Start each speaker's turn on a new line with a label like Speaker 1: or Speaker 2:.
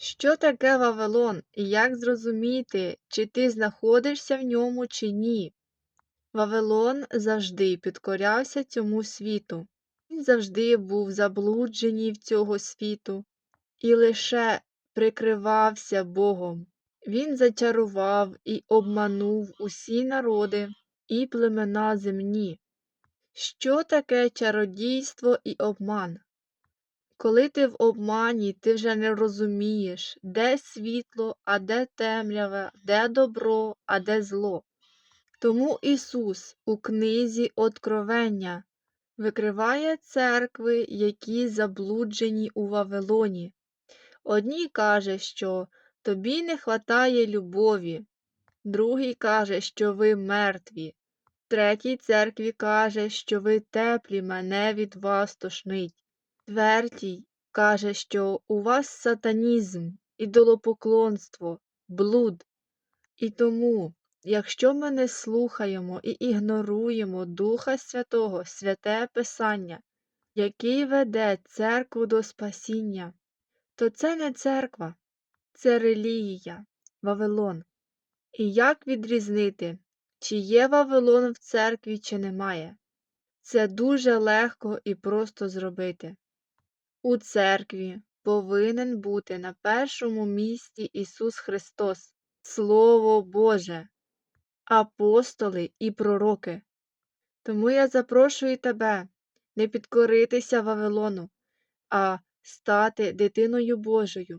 Speaker 1: Що таке Вавилон і як зрозуміти, чи ти знаходишся в ньому, чи ні? Вавилон завжди підкорявся цьому світу. Він завжди був заблуджений в цього світу і лише прикривався Богом. Він зачарував і обманув усі народи і племена земні. Що таке чародійство і обман? Коли ти в обмані, ти вже не розумієш, де світло, а де темрява, де добро, а де зло. Тому Ісус у книзі Откровення викриває церкви, які заблуджені у Вавилоні. Одній каже, що тобі не хватає любові, другий каже, що ви мертві, третій церкві каже, що ви теплі, мене від вас тошнить. Четвертій каже, що у вас сатанізм, ідолопоклонство, блуд. І тому, якщо ми не слухаємо і ігноруємо Духа Святого, святе Писання, який веде церкву до спасіння, то це не церква, це релігія, Вавилон. І як відрізнити, чи є Вавилон в церкві, чи немає? Це дуже легко і просто зробити. У церкві повинен бути на першому місці Ісус Христос, Слово Боже, апостоли і пророки. Тому я запрошую тебе не підкоритися Вавилону, а стати дитиною Божою,